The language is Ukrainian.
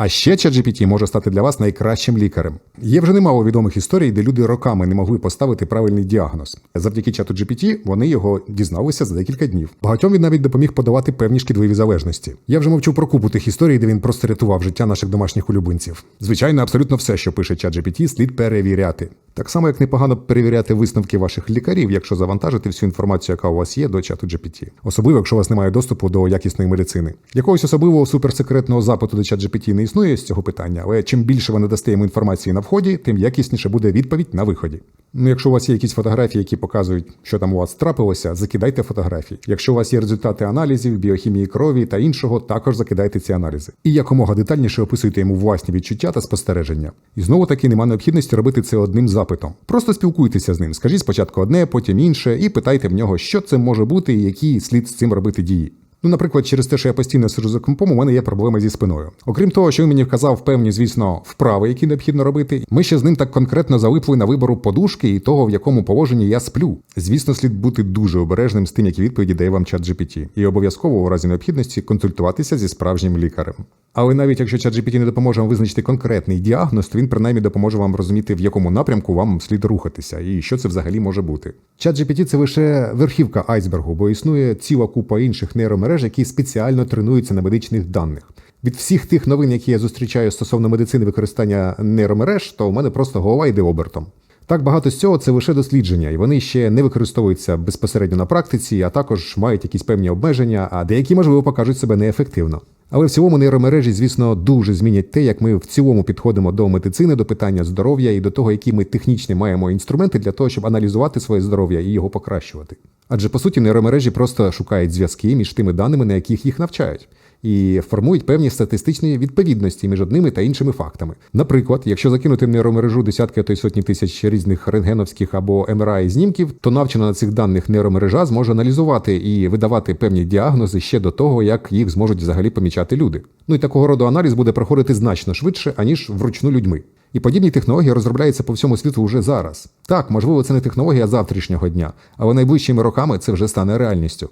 А ще ChatGPT може стати для вас найкращим лікарем. Є вже немало відомих історій, де люди роками не могли поставити правильний діагноз. Завдяки чату GPT вони його дізналися за декілька днів. Багатьом він навіть допоміг подавати певні шкідливі залежності. Я вже мовчу про купу тих історій, де він просто рятував життя наших домашніх улюбленців. Звичайно, абсолютно все, що пише ChatGPT, слід перевіряти. Так само, як непогано перевіряти висновки ваших лікарів, якщо завантажити всю інформацію, яка у вас є, до чату GPT. Особливо, якщо у вас немає доступу до якісної медицини. Якогось особливого суперсекретного запиту до ChatGPT не існує з цього питання, але чим більше ви надасте йому інформації на вході, тим якісніше буде відповідь на виході. Ну, якщо у вас є якісь фотографії, які показують, що там у вас трапилося, закидайте фотографії. Якщо у вас є результати аналізів, біохімії крові та іншого, також закидайте ці аналізи. І якомога детальніше описуйте йому власні відчуття та спостереження. І знову таки нема необхідності робити це одним запитом. Просто спілкуйтеся з ним. Скажіть спочатку одне, потім інше, і питайте в нього, що це може бути і які слід з цим робити дії. Ну, наприклад, через те, що я постійно сиджу за компом, у мене є проблеми зі спиною. Окрім того, що він мені вказав певні, звісно, вправи, які необхідно робити. Ми ще з ним так конкретно залипли на вибору подушки і того, в якому положенні я сплю. Звісно, слід бути дуже обережним з тим, які відповіді дає вам чат GPT, і обов'язково у разі необхідності консультуватися зі справжнім лікарем. Але навіть якщо чат GPT не допоможе вам визначити конкретний діагноз, то він принаймні допоможе вам розуміти, в якому напрямку вам слід рухатися, і що це взагалі може бути. Чат GPT – це лише верхівка айсбергу, бо існує ціла купа інших нейромереж, які спеціально тренуються на медичних даних. Від всіх тих новин, які я зустрічаю стосовно медицини використання нейромереж, то у мене просто голова йде обертом. Так багато з цього це лише дослідження, і вони ще не використовуються безпосередньо на практиці, а також мають якісь певні обмеження, а деякі, можливо, покажуть себе неефективно. Але в цілому нейромережі, звісно, дуже змінять те, як ми в цілому підходимо до медицини, до питання здоров'я і до того, які ми технічні маємо інструменти для того, щоб аналізувати своє здоров'я і його покращувати. Адже по суті нейромережі просто шукають зв'язки між тими даними, на яких їх навчають. І формують певні статистичні відповідності між одними та іншими фактами. Наприклад, якщо закинути в нейромережу десятки а то й сотні тисяч різних рентгеновських або МРА знімків, то навчена на цих даних нейромережа зможе аналізувати і видавати певні діагнози ще до того, як їх зможуть взагалі помічати люди. Ну і такого роду аналіз буде проходити значно швидше, аніж вручну людьми. І подібні технології розробляються по всьому світу вже зараз. Так, можливо, це не технологія завтрашнього дня, але найближчими роками це вже стане реальністю.